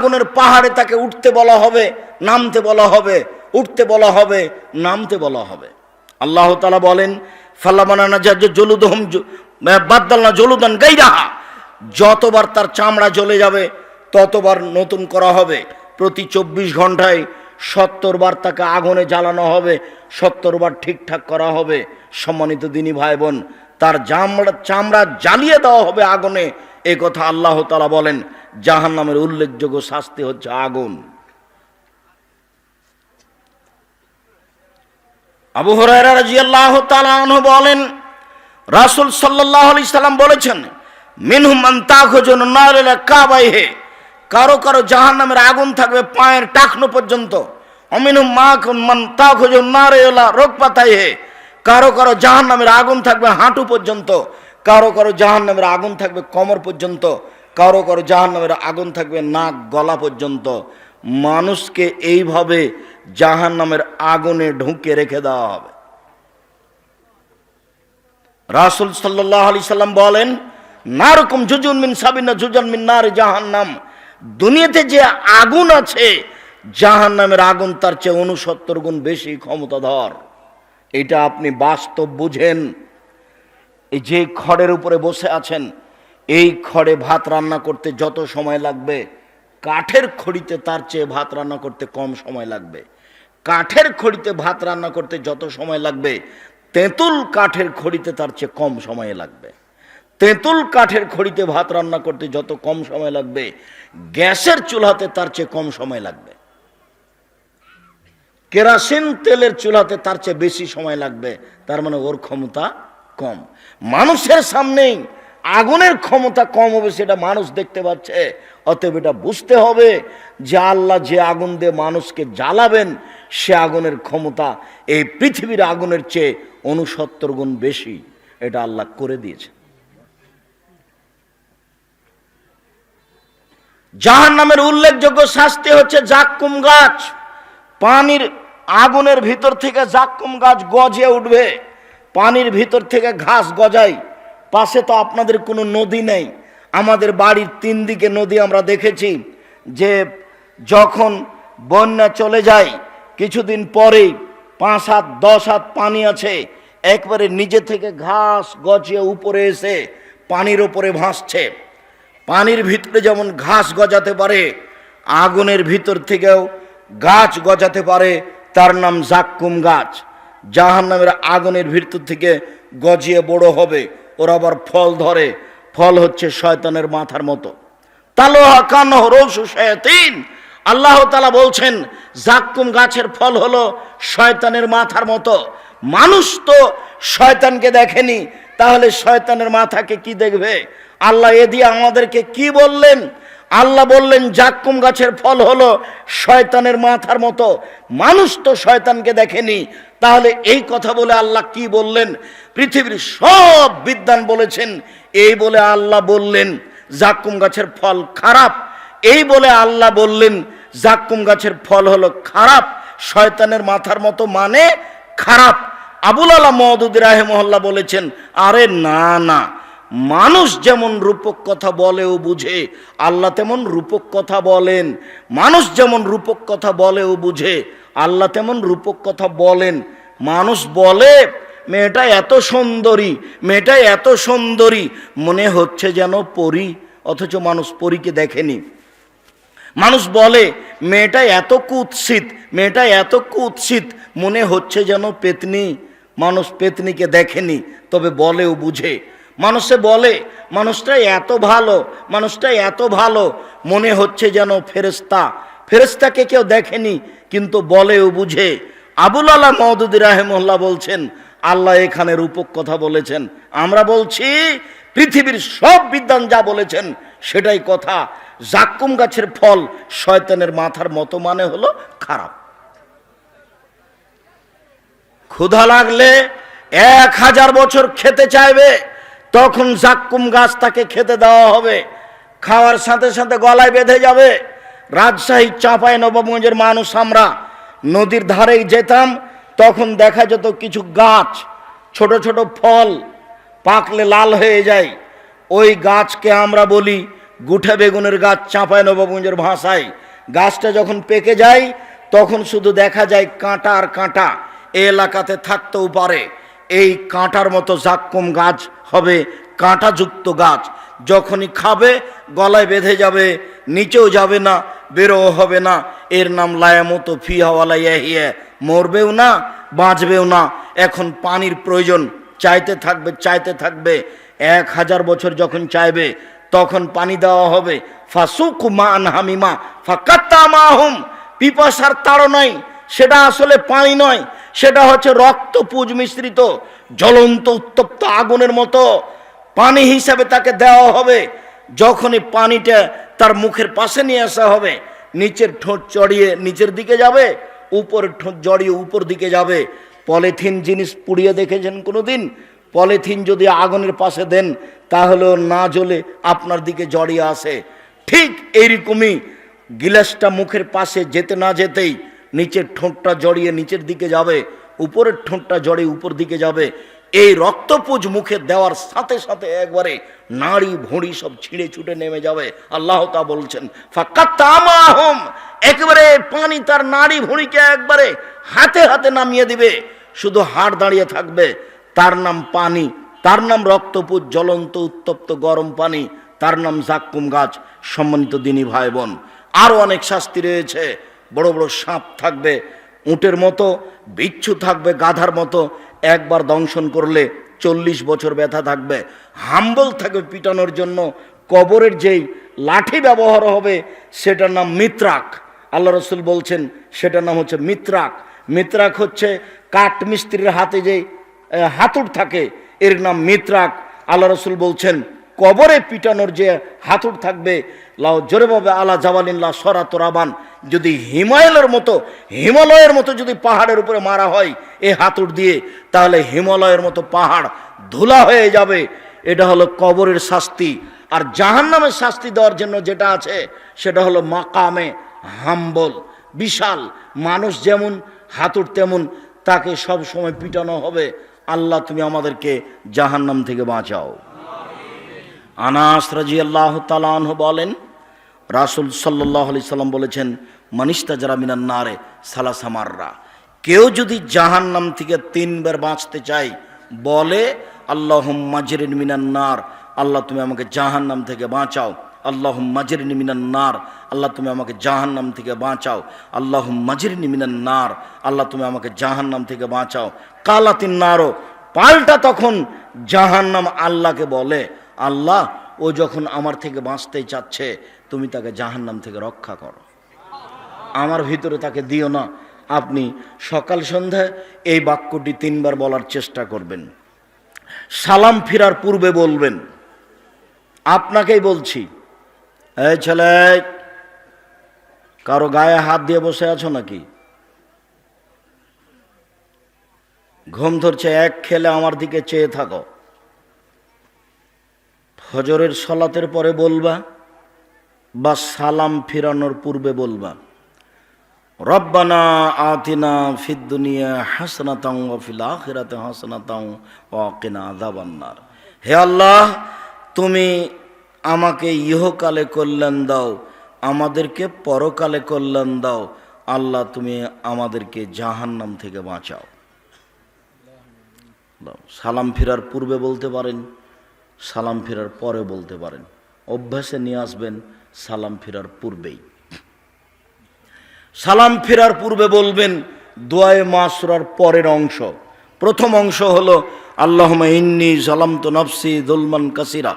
আগুনের পাহাড়ে তাকে উঠতে বলা হবে, নামতে বলা হবে, উঠতে বলা হবে, নামতে বলা হবে। আল্লাহ তালা বলেন ফাল্লামানা জলুদহম বাদ্দালনা জলুদান গাইরাহা। যতবার তার চামড়া জ্বলে যাবে, ততবার নতুন করা হবে। প্রতি চব্বিশ ঘন্টায় সত্তর বার তাকে আগুনে জ্বালানো হবে সত্তর বার ঠিকঠাক করা হবে। সম্মানিত দিনী ভাই বোন, তার চামড়া চামড়া জ্বালিয়ে দেওয়া হবে আগুনে এ কথা আল্লাহ তালা বলেন জাহান নামের উল্লেখযোগ্য শাস্তি হচ্ছে আগুন। আবু হরাইরা রাজিয়াল্লাহ তাআলা বলেন, রাসূল সাল্লাম বলেছেন, মিনহুম মান তাখুজুন নারিলা কাবাইহে কারও কারও জাহান্নামের আগুন থাকবে পায়ের টাকনো পর্যন্ত। মাকুন মান তাখুজুন নারিলা রোগপাতাইহে কারও কারও জাহান্নামের আগুন থাকবে হাঁটু পর্যন্ত। কারও কারও জাহান্নামের আগুন থাকবে কোমর পর্যন্ত, কারও কারও জাহান্নামের আগুন থাকবে নাক গলা পর্যন্ত। মানুষকে এইভাবে জাহান্নামের আগুনে ঢুকে রেখে দেওয়া হবে। রাসুল সাল্লাহ আলি সাল্লাম বলেন না রকম জুজুন মিন সাবিনা জুজন মিন নার জাহান্নাম। দুনিয়াতে যে আগুন আছে, জাহান্নামের আগুন তার চেয়ে উনসত্তর গুণ বেশি ক্ষমতাধর। এটা আপনি বাস্তব বুঝেন। এই যে খড়ের উপরে বসে আছেন, এই খড়ে ভাত রান্না করতে যত সময় লাগবে, কাঠের খড়িতে তার চেয়ে ভাত রান্না করতে কম সময় লাগবে। কাঠের খড়িতে ভাত রান্না করতে যত সময় লাগবে, তেঁতুল কাঠের খড়িতে তার চেয়ে কম সময় লাগবে। তেঁতুল কাঠের খড়িতে ভাত রান্না করতে যত কম সময় লাগবে, গ্যাসের চুলাতে তার চেয়ে কম সময় লাগবে। কেরাসিন তেলের চুলাতে তার চেয়ে বেশি সময় লাগবে, তার মানে ওর ক্ষমতা কম। মানুষের সামনেই আগুনের ক্ষমতা কম হবে সেটা মানুষ দেখতে পাচ্ছে। অতএব এটা বুঝতে হবে যে আল্লাহ যে আগুন দিয়ে মানুষকে জ্বালাবেন, সে আগুনের ক্ষমতা এই পৃথিবীর আগুনের চেয়ে অনুসত্তর গুণ বেশি। এটা আল্লাহ করে দিয়েছে জাহান নামের উল্লেখযোগ্য শাস্তি হচ্ছে জাক্কুম গাছ। পানির আগুনের ভিতর থেকে জাক্কুম গাছ গজে উঠবে। পানির ভিতর থেকে ঘাস গজায় পাশে তো আপনাদের কোনো নদী নেই। আমাদের বাড়ির তিন দিকে নদী আমরা দেখেছি, যে যখন বন্যা চলে যায়, কিছুদিন পরেই পাঁচ হাত, দশ হাত পানি আছে। একবারে নিজে থেকে ঘাস গজিয়ে উপরে এসে পানির ওপরে ভাসছে। পানির ভিতরে যেমন ঘাস গজাতে পারে, আগুনের ভিতর থেকেও গাছ গজাতে পারে, তার নাম জাক্কুম গাছ। জাহান নামের আগুনের ভিতর থেকে গজিয়ে বড় হবে, ওরা আবার ফল ধরে। ফল হচ্ছে শয়তানের মাথার মতো। তালোহা কান্নহ রৌসু শয়তিন। আল্লাহ তালা বলছেন, জাক্কুম গাছের ফল হলো শয়তানের মাথার মতো। মানুষ তো শয়তানকে দেখেনি, তাহলে শয়তানের মাথাকে কি দেখবে? আল্লাহ এ দিয়ে আমাদেরকে কি বললেন? আল্লাহ বললেন, জাক্কুম গাছের ফল হলো শয়তানের মাথার মতো। মানুষ তো শয়তানকে দেখেনি। তাহলে এই কথা বলে আল্লাহ কি বললেন? পৃথিবীর সব বিদ্যান বলেছেন, এই বলে আল্লাহ বললেন, জাক্কুম গাছের ফল খারাপ। এই বলে আল্লাহ বললেন, জাক্কুম গাছের ফল হলো খারাপ। শয়তানের মাথার মতো মানে খারাপ। আবুল আলা মহদুদ রাহেমহল্লা বলেছেন, আরে না না। মানুষ যেমন রূপক কথা বলে ও বুঝে, আল্লাহ তেমন রূপক কথা বলেন। মানুষ যেমন রূপক কথা বলে ও বুঝে, আল্লাহ তেমন রূপক কথা বলেন। মানুষ বলে, মেয়েটা এত সুন্দরী, মেয়েটা এত সুন্দরী। মনে হচ্ছে যেন পরী, অথচ মানুষ পরীকে দেখেনি। মানুষ বলে, মেয়েটা এত কুৎসিত, মেয়েটা এত কুৎসিত। মনে হচ্ছে যেন পেতনি, মানুষ পেতনিকে দেখেনি, তবে বলেও বুঝে। মানুষে বলে, মানুষটা এত ভালো, মানুষটা এত ভালো। মনে হচ্ছে যেন ফেরেস্তা ফেরেস্তাকে কেউ দেখেনি, কিন্তু বলেও বুঝে। আবুল আল্লাহ মহদুদ রাহেমল্লা বলছেন, আল্লাহ এখানে রূপক কথা বলেছেন। আমরা বলছি, পৃথিবীর সব বিদ্যান যা বলেছেন, সেটাই কথা। জাক্কুম গাছের ফল শয়তানের মাথার মতো মানে হলো খারাপ। ক্ষুধা লাগলে এক হাজার বছর খেতে চাইবে তখন জাক্কুম গাছ তাকে খেতে দেওয়া হবে। খাওয়ার সাথে সাথে গলায় বেঁধে যাবে। রাজশাহী চাঁপাই নবাবগঞ্জের মানুষ আমরা। নদীর ধারেই যেতাম, তখন দেখা যেত কিছু গাছ, ছোট ছোট ফল পাকলে লাল হয়ে যায়। ওই গাছকে আমরা বলি গুঠা বেগুনের গাছ চাঁপায় নবাবগঞ্জের ভাষায়। গাছটা যখন পেকে যায়, তখন শুধু দেখা যায় কাঁটা আর কাঁটা। এ এলাকাতে থাকতেও পারে। এই কাঁটার মতো জাক্কুম গাছ হবে কাঁটাযুক্ত গাছ। যখনই খাবে, গলায় বেঁধে যাবে, নিচেও যাবে না বেরো হবে না। এর নাম লায়ামতো ফিহাওয়ালা ইয়াহিয়া মরবেও না, বাঁচবেও না। এখন পানির প্রয়োজন, চাইতে থাকবে চাইতে থাকবে। এক হাজার বছর যখন চাইবে, তখন পানি দেওয়া হবে। ফাসুক মান হামিমা ফাকাত্তা মাহুম। পিপাসার তাড়নাই সেটা আসলে পানি নয়, সেটা হচ্ছে রক্ত পুজ মিশ্রিত, জ্বলন্ত উত্তপ্ত আগুনের মতো। পানি হিসাবে তাকে দেওয়া হবে, যখনই পানিটা তার মুখের পাশে নিয়ে আসা হবে, নিচের ঠোঁট চড়িয়ে নিচের দিকে যাবে, উপরের ঠোঁট জড়িয়ে উপর দিকে যাবে। পলিথিন জিনিস পুড়িয়ে দেখেছেন কোনো দিন পলিথিন যদি আগুনের পাশে দেন, তাহলেও না জ্বলে আপনার দিকে জড়িয়ে আসে। ঠিক এইরকমই গিলাসটা মুখের পাশে যেতে না যেতেই নিচের ঠোঁটটা জড়িয়ে নিচের দিকে যাবে, উপরের ঠোঁটটা জড়িয়ে উপর দিকে যাবে। এই রক্তপুজ মুখে দেওয়ার সাথে সাথে একবারে নাড়ি ভুঁড়ি সব ছিঁড়ে ছুটে নেমে যাবে। আল্লাহ তা বলছেন একেবারে পানি তার নাড়ি ভুঁড়িকে একবারে হাতে হাতে নামিয়ে দিবে। শুধু হাড় দাঁড়িয়ে থাকবে, তার নাম পানি, তার নাম রক্তপুজ জ্বলন্ত উত্তপ্ত গরম পানি, তার নাম জাক্কুম গাছ, সম্মানিত দিনী ভাই বোন। আরও অনেক শাস্তি রয়েছে। বড় বড় সাপ থাকবে, উটের মতো, বিচ্ছু থাকবে গাধার মতো, একবার দংশন করলে চল্লিশ বছর ব্যথা থাকবে। হাম্বল থাকবে পিটানোর জন্য, কবরের যেই লাঠি ব্যবহার হবে, সেটার নাম মিত্রাক। আল্লাহ রসুল বলছেন, সেটার নাম হচ্ছে মিত্রাক। মিত্রাক হচ্ছে কাঠ মিস্ত্রির হাতে যে হাতুড় থাকে, এর নাম মিত্রাক। আল্লাহ রসুল বলছেন, কবরে পিটানোর যে হাতুড় থাকবে, লাও জোরেভাবে আলা জাবালিল্লা সরা যদি হিমালয়ের মতো হিমালয়ের মতো যদি পাহাড়ের উপরে মারা হয়, এ হাতুড় দিয়ে তাহলে হিমালয়ের মতো পাহাড় ধুলা হয়ে যাবে। এটা হলো কবরের শাস্তি। আর জাহান্নামের শাস্তি দেওয়ার জন্য যেটা আছে, সেটা হলো মাকামে হাম্বল। বিশাল। মানুষ যেমন হাতুড় তেমন তাকে সব সময় পিটানো হবে। আল্লাহ, তুমি আমাদেরকে জাহান্নাম থেকে বাঁচাও। আনাস রাজি আল্লাহ তালাহ বলেন রাসুল সাল্লাহ আলি সাল্লাম বলেছেন মানিস্তা যারা মিনান নারে সালাসামাররা কেউ যদি জাহান্নাম থেকে তিনবার বাঁচতে চাই বলে আল্লাহ মাজরিন মিনান নার। আল্লাহ, তুমি আমাকে জাহান্নাম থেকে বাঁচাও। আল্লাহ মাজরিন মিনান নার। আল্লাহ, তুমি আমাকে জাহান্নাম থেকে বাঁচাও। আল্লাহ মাজরিন মিনান নার। আল্লাহ, তুমি আমাকে জাহান্নাম থেকে বাঁচাও। কালাতিন নারও পাল্টা তখন জাহান্নাম আল্লাহকে বলে, আল্লাহ, ও যখন আমার থেকে বাঁচতে চাচ্ছে তুমি তাকে জাহান্নাম থেকে রক্ষা করো। আমার ভিতরে তাকে দিও না। আপনি সকাল সন্ধ্যায় এই বাক্যটি তিনবার বলার চেষ্টা করবেন। সালাম ফিরার পূর্বে বলবেন। আপনাকেই বলছি। এই ছেলে, কারও গায়ে হাত দিয়ে বসে আছো নাকি? ঘুম ধরছে, এক খেলে আমার দিকে চেয়ে থাকো। ফজরের সলাতের পরে বলবা বা সালাম ফিরানোর পূর্বে বলবা, রব্বানা আতিনা ফিদ্দুনিয়া হাসনাতাং ও ফিল আখিরাতে হাসনাতাং ও কিনা আযাবান্নার। হে আল্লাহ, তুমি আমাকে ইহকালে কল্যাণ দাও, আমাদেরকে পরকালে কল্যাণ দাও। আল্লাহ, তুমি আমাদেরকে জাহান্নাম থেকে বাঁচাও। সালাম ফেরার পূর্বে বলতে পারেন, সালাম ফেরার পরে বলতে পারেন। অভ্যাসে নিয়ে আসবেন সালাম ফেরার পূর্বেই। সালাম ফেরার পূর্বে বলবেন, দোয়ায়ে মাসুরার পরের অংশ। প্রথম অংশ হল আল্লাহ ইন্নি সালাম তো নফসি দুলমান কাসিরা।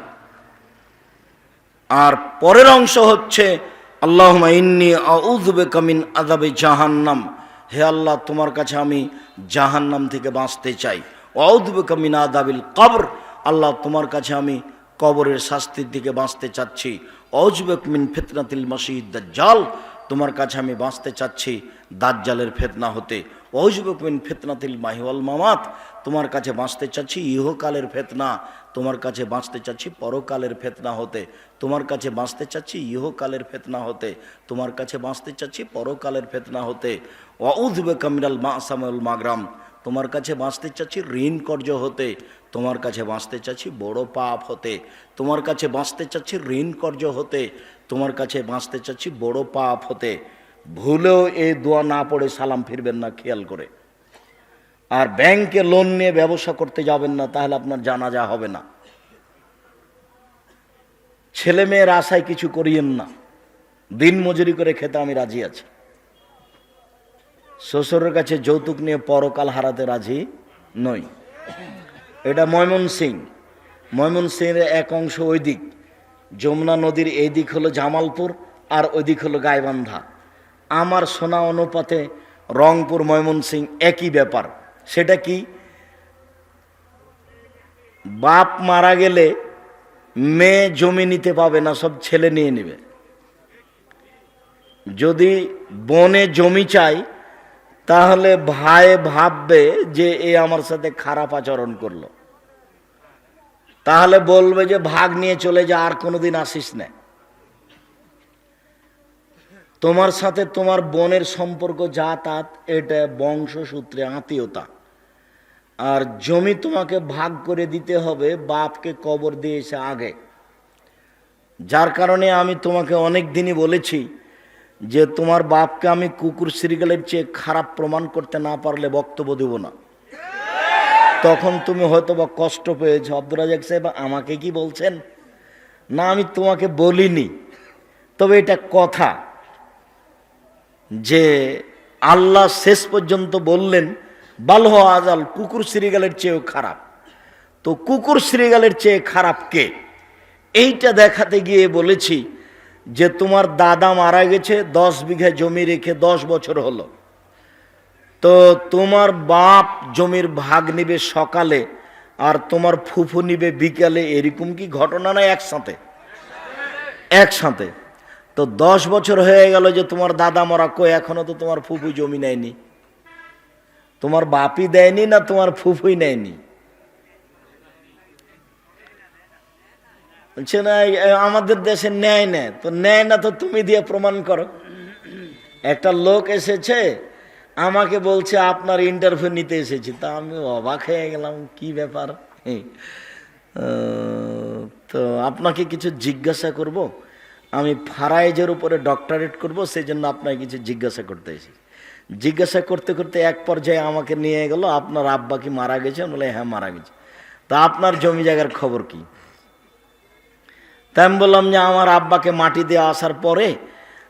আর পরের অংশ হচ্ছে আল্লাহ ইন্নি আউজবে কামিন আদাবে জাহান্নাম। হে আল্লাহ, তোমার কাছে আমি জাহান্নাম থেকে বাঁচতে চাই। অউদবে কামিন আদাবিল কবর। আল্লাহ, তোমার কাছে আমি কবরের শাস্তির দিকে বাঁচতে চাচ্ছি। অজবেক মিন ফিতনাতিল মসিদ দাজ্জাল, তোমার কাছে আমি বাঁচতে চাচ্ছি দাজ্জালের ফেতনা হতে। অজবেক মিন ফিতনাতিল মাহিওয়াল মামাত, তোমার কাছে বাঁচতে চাচ্ছি ইহকালের ফেতনা, তোমার কাছে বাঁচতে চাচ্ছি পরকালের ফেতনা হতে। তোমার কাছে বাঁচতে চাচ্ছি ইহকালের ফেতনা হতে। তোমার কাছে বাঁচতে চাচ্ছি পরকালের ফেতনা হতে। অউদবে কামিরাল মা আসামুল মাগরাম, তোমার কাছে বাঁচতে চাচ্ছি ঋণ কর্য হতে। তোমার কাছে বাঁচতে চাচ্ছি, বড় পাপ হতে। তোমার কাছে বাঁচতে চাচ্ছি, ঋণ কর্য হতে। তোমার কাছে বাঁচতে চাচ্ছি, বড় পাপ হতে। ভুলেও এই দোয়া না পড়ে সালাম ফিরবেন না, খেয়াল করে। আর ব্যাংকে লোন নিয়ে ব্যবসা করতে যাবেন না, তাহলে আপনার জানাজা হবে না। ছেলে মেয়ের আশায় কিছু করিয়েন না। দিন মজুরি করে খেতে আমি রাজি আছি। শ্বশুরের কাছে যৌতুক নিয়ে পরকাল হারাতে রাজি নই। এটা ময়মন সিং ময়মন সিংয়ের এক অংশ ওই দিক। যমুনা নদীর এই দিক হলো জামালপুর আর ওই দিক হলো গাইবান্ধা। আমার সোনা অনুপাতে রংপুর ময়মন সিং একই ব্যাপার। সেটা কি? বাপ মারা গেলে মেয়ে জমি নিতে পাবে না, সব ছেলে নিয়ে নেবে। যদি বনে জমি চাই তাহলে ভাই ভাববে যে এ আমার সাথে খারাপ আচরণ করল। তাহলে বলবে যে, ভাগ নিয়ে চলে যা, আর কোনোদিন আসিস না। তোমার সাথে তোমার বোনের সম্পর্ক যা যাতায়াত এটা বংশসূত্রে আত্মীয়তা। আর জমি তোমাকে ভাগ করে দিতে হবে বাপকে কবর দিয়েছে আগে। যার কারণে আমি তোমাকে অনেক দিনই বলেছি যে তোমার বাপকে আমি কুকুর সিরিগালের চেয়ে খারাপ প্রমাণ করতে না পারলে বক্তব্য দেব না। তখন তুমি হয়তো বা কষ্ট পেয়েছ। আব্দুর রাজাক সাহেব আমাকে কি বলছেন? না, আমি তোমাকে বলিনি। তবে এটা কথা যে আল্লাহ শেষ পর্যন্ত বললেন বালহ আজাল, কুকুর শ্রীগালের চেয়েও খারাপ। তো কুকুর শ্রীগালের চেয়ে খারাপ কে? এইটা দেখাতে গিয়ে বলেছি যে তোমার দাদা মারা গেছে, দশ বিঘা জমি রেখে দশ বছর হলো। তো তোমার বাপ জমির ভাগ নিবে সকালে, আর তোমার ফুফু নিবে বিকালে, এরকম কি ঘটনা না একসাথে? একসাথে। তো দশ বছর হয়ে গেল যে তোমার দাদা মরা, কই এখনও তো তোমার ফুফু জমি নেয়নি? তোমার বাপই দেয়নি না তোমার ফুফুই নেয়নি? বলছে, না আমাদের দেশে ন্যায় নেয় তো ন্যায় না তো তুমি দিয়ে প্রমাণ করো। একটা লোক এসেছে, আমাকে বলছে, আপনার ইন্টারভিউ নিতে এসেছি। তা আমি অবাক হয়ে গেলাম, কি ব্যাপার? তো আপনাকে কিছু জিজ্ঞাসা করব? আমি ফারাইজের উপরে ডক্টরেট করব সেই জন্য আপনাকে কিছু জিজ্ঞাসা করতে এসেছি। জিজ্ঞাসা করতে করতে এক পর্যায়ে আমাকে নিয়ে গেল, আপনার আব্বা কি মারা গেছে? বলে হ্যাঁ মারা গেছে। তা আপনার জমি জায়গার খবর কি? তাই আমি বললাম যে আমার আব্বাকে মাটি দিয়ে আসার পরে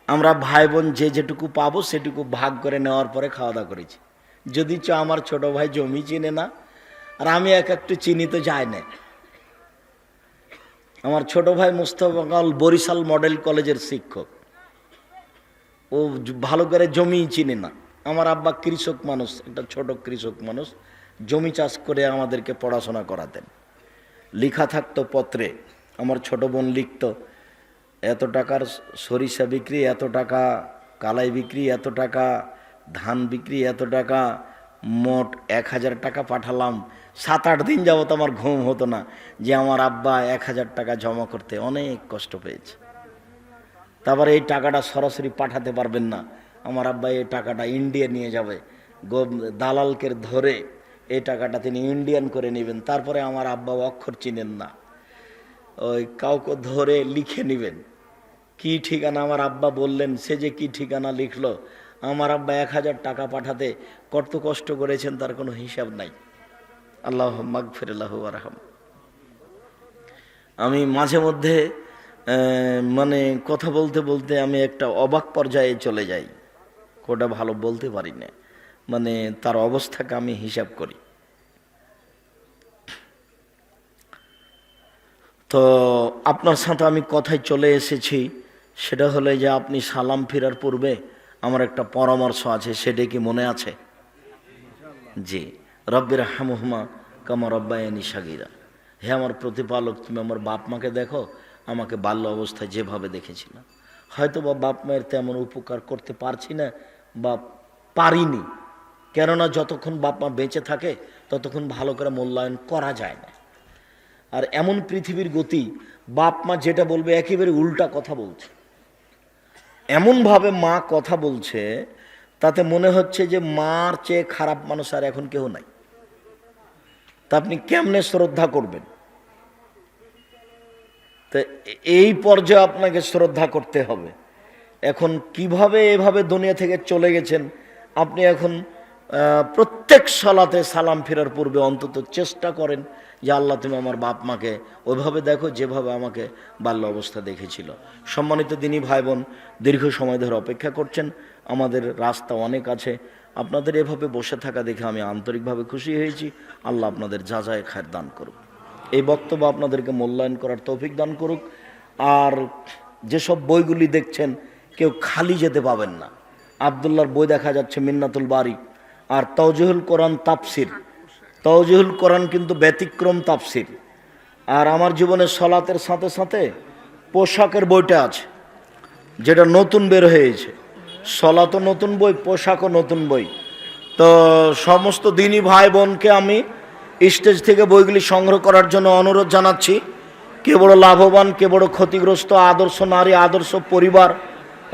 আমরা ভাই বোন যে যেটুকু পাবো সেটুকু ভাগ করে নেওয়ার পরে খাওয়া দাওয়া করেছি। যদি চ আমার ছোট ভাই জমি চিনে না, আর আমি এক একটু চিনি তো যাই না। আমার ছোট ভাই মুস্তফা বরিশাল মডেল কলেজের শিক্ষক। ও ভালো করে জমি চিনে না। আমার আব্বা কৃষক মানুষ, একটা ছোট কৃষক মানুষ। জমি চাষ করে আমাদেরকে পড়াশোনা করাতেন। লেখা থাকতো পত্রে। আমার ছোট বোন লিখতো, এত টাকার সরিষা বিক্রি, এত টাকা কালাই বিক্রি, এত টাকা ধান বিক্রি, এত টাকা মোট এক হাজার টাকা পাঠালাম। সাত আট দিন যাবত আমার ঘুম হতো না যে আমার আব্বা এক হাজার টাকা জমা করতে অনেক কষ্ট পেয়েছে। তারপরে এই টাকাটা সরাসরি পাঠাতে পারবেন না। আমার আব্বা এই টাকাটা ইন্ডিয়া নিয়ে যাবে। দালালকে ধরে এই টাকাটা তিনি ইন্ডিয়ান করে নেবেন। তারপরে আমার আব্বা অক্ষর চিনেন না। ওই কাউকে ধরে লিখে নেবেন। কি ঠিকানা? আমার আব্বা বললেন, সে যে কি ঠিকানা লিখলো? আমার আব্বা এক হাজার টাকা পাঠাতে কত কষ্ট করেছেন তার কোনো হিসাব নাই। আল্লাহ মাগফিরাল্লাহ আরহাম আমি মাঝে মধ্যে মানে কথা বলতে বলতে আমি একটা অবাক পর্যায়ে চলে যাই। কোটা ভালো বলতে পারি না। মানে তার অবস্থাকে আমি হিসাব করি। তো আপনার সাথে আমি কথায় চলে এসেছি, সেটা হলে যে আপনি সালাম ফেরার পূর্বে আমার একটা পরামর্শ আছে, সেটা কি মনে আছে? জি। রব্বির হামুহমা কামা রব্বায়ানি সাগিরা। হে আমার প্রতিপালক, তুমি আমার বাপ মাকে দেখো, আমাকে বাল্য অবস্থায় যেভাবে দেখেছিল হয়তো বা বাপ মায়ের তেমন উপকার করতে পারছি না বা পারিনি। কেননা যতক্ষণ বাপ মা বেঁচে থাকে, ততক্ষণ ভালো করে মূল্যায়ন করা যায় না। আর এমন পৃথিবীর গতি বাপ মা যেটা বলবে একেবারে উল্টা কথা বলছে। এমনভাবে মা কথা বলছে, তাতে মনে হচ্ছে যে মার চেয়ে খারাপ মানুষ আর এখন কেউ নাই। তা আপনি কেমনে শ্রদ্ধা করবেন? তো এই পর্যায়ে আপনাকে শ্রদ্ধা করতে হবে। এখন কীভাবে এভাবে দুনিয়া থেকে চলে গেছেন? আপনি এখন প্রত্যেক সলাতে সালাম ফেরার পূর্বে অন্তত চেষ্টা করেন যে আল্লাহ, তুমি আমার বাপ মাকে ওইভাবে দেখো যেভাবে আমাকে বাল্য অবস্থা দেখেছিল। সম্মানিত দিনী ভাই বোন দীর্ঘ সময় ধরে অপেক্ষা করছেন। আমাদের রাস্তা অনেক আছে। আপনাদের এভাবে বসে থাকা দেখে আমি আন্তরিকভাবে খুশি হয়েছি। আল্লাহ আপনাদের যা যায় খায়ের দান করুক। এই বক্তব্য আপনাদেরকে মূল্যায়ন করার তৌফিক দান করুক। আর যেসব বইগুলি দেখছেন, কেউ খালি যেতে পাবেন না। আবদুল্লার বই দেখা যাচ্ছে মিন্নাতুল বাড়ি আর তৌজহুল কোরআন তাপসির তৌজহুল কোরআন কিন্তু ব্যতিক্রম তাপসির আর আমার জীবনে সলাতের সাথে সাথে পোশাকের বইটা আছে, যেটা নতুন বের হয়েছে। সলাতও নতুন বই, পোশাকও নতুন বই। তো সমস্ত দিনই ভাই বোনকে আমি স্টেজ থেকে বইগুলি সংগ্রহ করার জন্য অনুরোধ জানাচ্ছি। কে বড় লাভবান, কে বড় ক্ষতিগ্রস্ত, আদর্শ নারী, আদর্শ পরিবার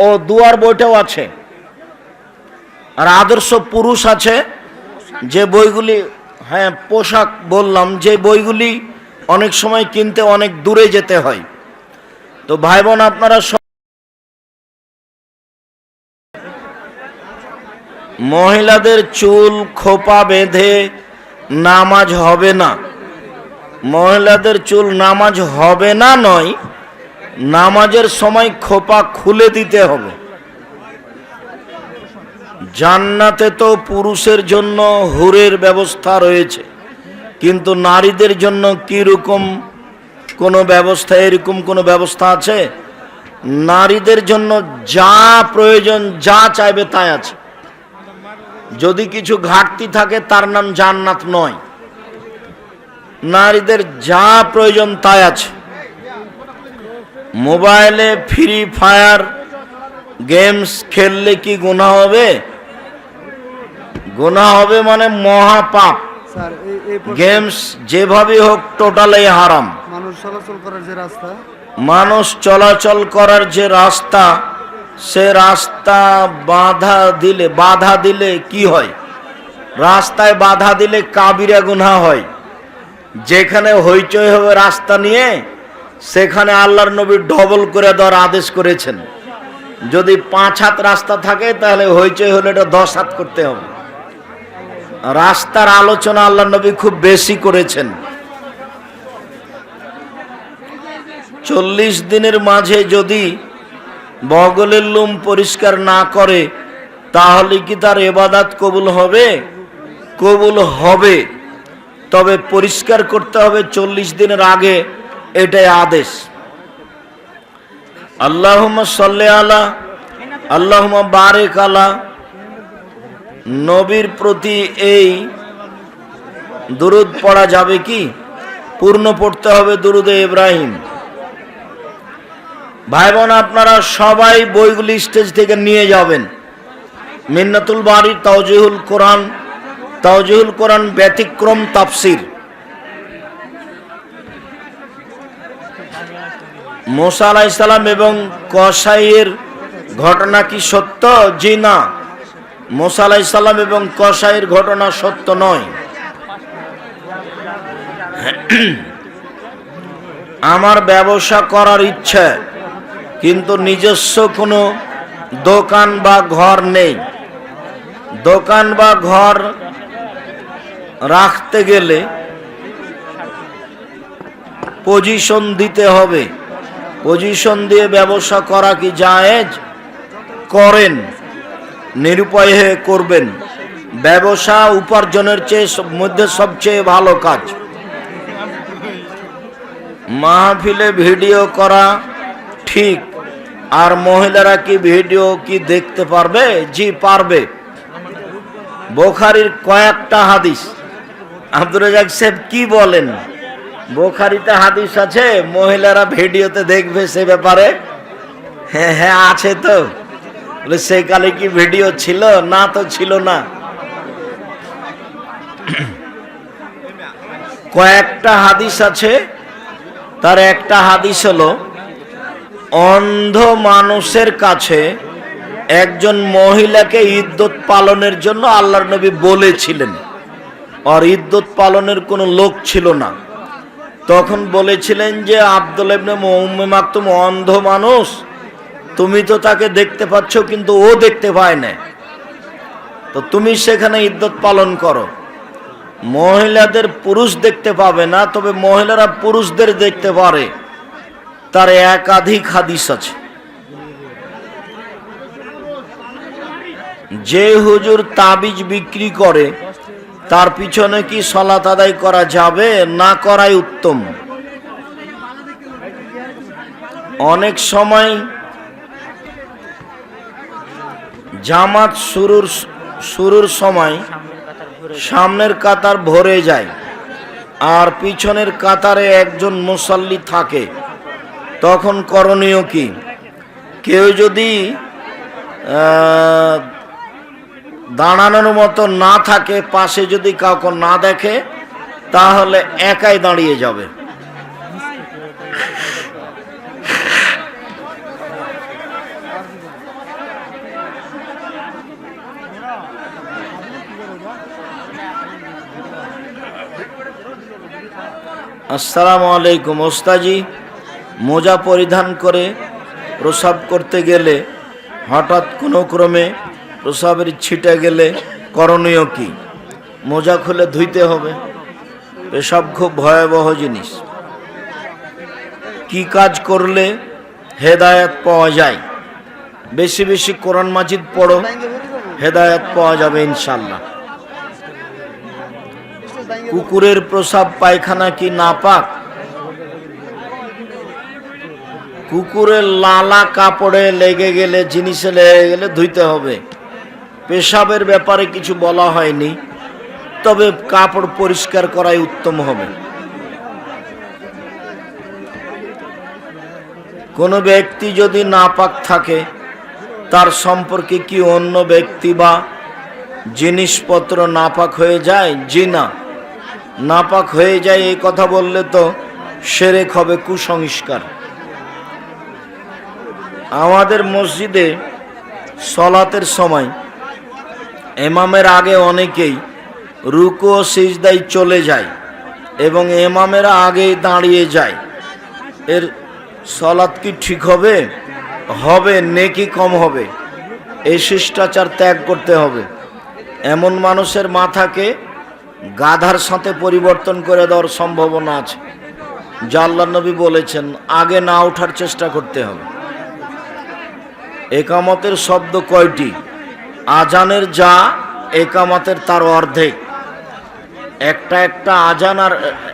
ও দুয়ার বইটাও আছে। আর আদর্শ পুরুষ আছে, যে বইগুলি হ্যাঁ পোশাক বললাম, যে বইগুলি অনেক সময় কিনতে অনেক দূরে যেতে হয়। তো ভাই বোন আপনারা মহিলাদের চুল খোপা বেঁধে নামাজ হবে না। মহিলাদের চুল নামাজ হবে না নয়, নামাজের সময় খোপা খুলে দিতে হবে। জান্নাতে তো পুরুষের জন্য হুরের ব্যবস্থা রয়েছে, কিন্তু নারীদের জন্য কি রকম কোনো ব্যবস্থা, এরকম কোনো ব্যবস্থা আছে? নারীদের জন্য যা প্রয়োজন, যা চাইবে তাই আছে। যদি কিছু ঘাটতি থাকে, তার নাম জান্নাত নয়। নারীদের যা প্রয়োজন তাই আছে। মোবাইলে ফ্রি ফায়ার গেমস খেললে কি গুণা হবে? গুণা হবে মানে এই পথে গেমস যেভাবে হোক টোটালি হারাম। মানুষ চলাচল করার যে রাস্তা মানুষ চলাচল করার যে রাস্তা সে রাস্তা বাধা দিলে বাধা দিলে কি হয়? রাস্তায় বাধা দিলে কাবিরা গুনা হয়। যেখানে হইচই হবে রাস্তা নিয়ে সেখানে আল্লাহর নবী ডবল করে দেওয়ার আদেশ করেছেন। যদি পাঁচ হাত রাস্তা থাকে তাহলে হইচই হলে এটা দশ হাত করতে হবে। রাস্তার আলোচনা আল্লাহ নবী খুব বেশি করেছেন। চল্লিশ দিনের মাঝে যদি বগলের লোম পরিষ্কার না করে, তাহলে কি তার এবাদাত কবুল হবে? কবুল হবে। তবে পরিষ্কার করতে হবে চল্লিশ দিনের আগে, এটাই আদেশ। আল্লাহ সাল্লে আলা আল্লাহ বারেক আলা নবীর প্রতি এই দুরুদ পড়া যাবে কি? পূর্ণ পড়তে হবে দুরুদে ইব্রাহিম। ভাই বোন আপনারা সবাই বইগুলি স্টেজ থেকে নিয়ে যাবেন। মিন্নাতুল বাড়ি তাওজিহুল কোরআন তাওজিহুল কোরআন ব্যতিক্রম তাফসির। মোসা আলাইসালাম এবং কসাইয়ের ঘটনা কি সত্য? জি না। মোসা আলাইসাল্লাম এবং কসাইয়ের ঘটনা সত্য নয়। আমার ব্যবসা করার ইচ্ছা, কিন্তু নিজস্ব কোনো দোকান বা ঘর নেই। দোকান বা ঘর রাখতে গেলে পজিশন দিতে হবে। পজিশন দিয়ে ব্যবসা করা কি জায়েজ? করেন। নিরুপায় হয়ে করবেন। ব্যবসা উপার্জনের চেয়ে মধ্যে সবচেয়ে ভালো কাজ। মাহফিলে ভিডিও করা ঠিক। আর মহিলারা কি ভিডিও কি দেখতে পারবে? জি, পারবে। বোখারির কয়েকটা হাদিস। আব্দুর রাজাক সাহেব কি বলেন? বোখারিতে হাদিস আছে, মহিলারা ভিডিওতে দেখবে সে ব্যাপারে। হ্যাঁ হ্যাঁ আছে তো। বলে সেকালে কি ভিডিও ছিল? না তো ছিল না। কয়েকটা হাদিস আছে, তার একটা হাদিস হলো, অন্ধ মানুষের কাছে একজন মহিলাকে ইদ্যত পালনের জন্য আল্লাহর নবী বলেছিলেন, আর ইদ্যত পালনের কোনো লোক ছিল না। তখন বলেছিলেন যে, আব্দুল ইবনে মৌমে, মাকতুম অন্ধ মানুষ তুমি তো তাকে দেখতে পাচ্ছ, কিন্তু ও দেখতে পায় না তো তুমি সেখানে ইদ্যত পালন করো। মহিলাদের পুরুষ দেখতে পাবে না, তবে মহিলারা পুরুষদের দেখতে পারে। তার একাধিক হাদিস আছে। যে হুজুর তাবিজ বিক্রি করে, তার পিছনে কি সলাত আদায় করা যাবে? না করাই উত্তম। অনেক সময় জামাত শুরুর শুরুর সময় সামনের কাতার ভরে যায় আর পিছনের কাতারে একজন মুসল্লি থাকে। তখন করণীয় কি? কেউ যদি দাঁড়ানোর মতো না থাকে, পাশে যদি কাউকে না দেখে, তাহলে একাই দাঁড়িয়ে যাবে। আসসালামু আলাইকুম ওস্তাজি। মোজা পরিধান করে প্রসাব করতে গেলে হঠাৎ কোনো ক্রমে প্রসাবের ছিটে গেলে করণীয় কি? মোজা খুলে ধুইতে হবে। পেশাব খুব ভয়াবহ জিনিস। কি কাজ করলে হেদায়েত পাওয়া যায়? বেশি বেশি কোরআন মাজিদ পড়ো, হেদায়েত পাওয়া যাবে ইনশাল্লাহ কুকুরের প্রসাব পায়খানা কি নাপাক? কুকুরের লালা কাপড়ে লেগে গেলে, জিনিসে লেগে গেলে ধুইতে হবে। পেশাবের ব্যাপারে কিছু বলা হয়নি, তবে কাপড় পরিষ্কার করাই উত্তম হবে। কোনো ব্যক্তি যদি নাপাক থাকে, তার সম্পর্কে কি অন্য ব্যক্তি বা জিনিসপত্র নাপাক হয়ে যায়? জি না। নাপাক হয়ে যায় এই কথা বললে তো সেরেক হবে কুসংস্কার। আমাদের মসজিদে সলাতের সময় এমামের আগে অনেকেই রুকু ও সিজদাই চলে যায় এবং এমামেরা আগেই দাঁড়িয়ে যায়। এর সলাৎ কি ঠিক হবে? হবে, নেকি কম হবে। এই শিষ্টাচার ত্যাগ করতে হবে। এমন মানুষের মাথাকে গাধার সাথে পরিবর্তন করে দেওয়ার সম্ভাবনা আছে। যা আল্লাহ নবী বলেছেন, আগে না ওঠার চেষ্টা করতে হবে। একামতের শব্দ কয়টি? আজানের যা, একামতের তার অর্ধেক। একটা একটা আজান আর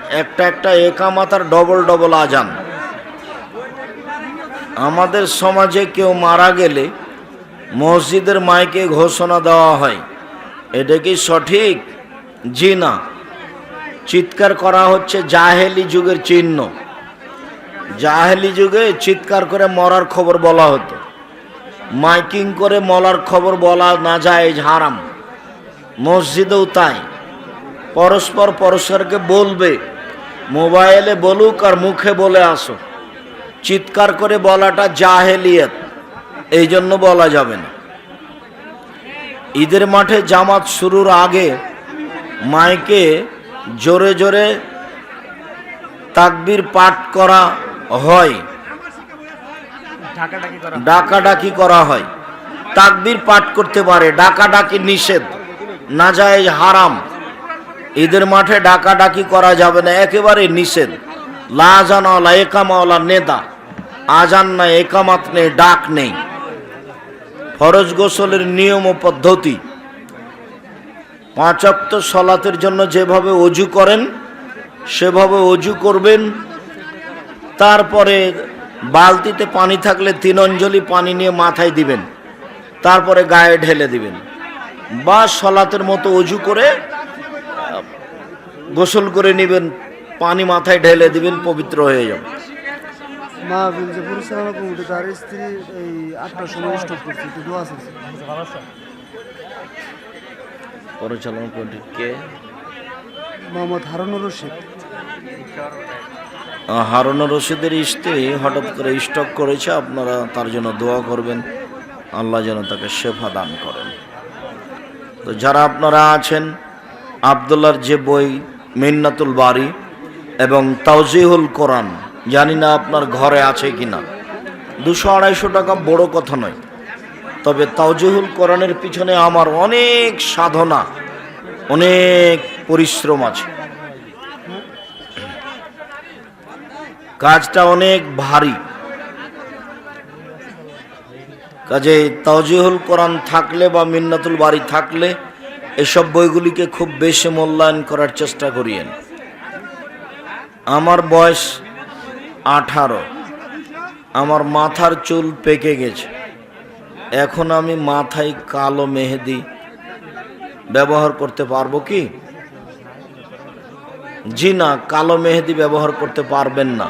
একটা একটা একামাত আর ডবল ডবল আজান। আমাদের সমাজে কেউ মারা গেলে মসজিদের মাইকে ঘোষণা দেওয়া হয়। এটা কি সঠিক? জি না। চিৎকার করা হচ্ছে জাহেলি যুগের চিহ্ন। জাহেলি যুগে চিৎকার করে মরার খবর বলা হতো। মাইকিং করে মলার খবর বলা না যায় হারাম। মসজিদেও তাই। পরস্পর পরস্পরকে বলবে, মোবাইলে বলুক আর মুখে বলে আসো। চিৎকার করে বলাটা জাহেলিয়ত, এই জন্য বলা যাবে না। ঈদের মাঠে জামাত শুরুর আগে মাইকে জোরে জোরে তাকবির পাঠ করা হয়। ডাকাডাকি করা হয়। তাকবির পাঠ করতে পারে ডাকাডাকি নিষেধ না যায় হারাম। ঈদের মাঠে ডাকাডাকি করা যাবে না একেবারে নিষেধ। লাজানওয়ালা একামাওয়ালা নেতা আজান নাই একামাত নেই ডাক নেই। ফরজ গোসলের নিয়ম ও পদ্ধতি। পাঁচক্ত সলাতের জন্য যেভাবে অজু করেন, সেভাবে অজু করবেন। তারপরে বালতিতে পানি থাকলে তিন অঞ্জলি পানি নিয়ে মাথায় দিবেন, তারপরে গায়ে ঢেলে দিবেন। বা সলাতের মতো অজু করে গোসল করে নেবেন, পানি মাথায় ঢেলে দিবেন, পবিত্র হয়ে যাবে। মা পরিচালনা কমিটিকে মোহাম্মদ হারুনুর রশিদ। হারুন রশিদের স্ত্রী হঠাৎ করে স্টক করেছে আপনারা তার জন্য দোয়া করবেন। আল্লাহ যেন তাকে শেফা দান করেন। তো যারা আপনারা আছেন আবদুল্লার যে বই মিন্নাতুল বাড়ি এবং তাওজিহুল কোরআন জানি না আপনার ঘরে আছে কিনা। দুশো আড়াইশো টাকা বড় কথা নয়। তবে তাওজিহুল কোরআনের পিছনে আমার অনেক সাধনা, অনেক পরিশ্রম আছে। কাজটা অনেক ভারী। কাজে তাওজিহুল কোরআন থাকলে বা মিন্নাতুল বাড়ি থাকলে এসব বইগুলিকে খুব বেশি মূল্যায়ন করার চেষ্টা করিয়েন। আমার বয়স আঠারো। আমার মাথার চুল পেকে গেছে। এখন আমি মাথায় কালো মেহেদি ব্যবহার করতে পারব কি? জি না, কালো মেহেদি ব্যবহার করতে পারবেন না।